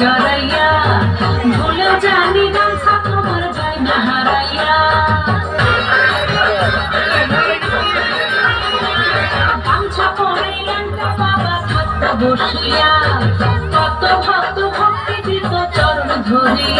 জড়াইয়া ভুলে জানি না তোমার যাই না হারাইয়া গামছা পরাইলেন বাবা ভক্ত বসিয়া, কত ভক্ত ভক্তি দিত চরণ ধরিয়া।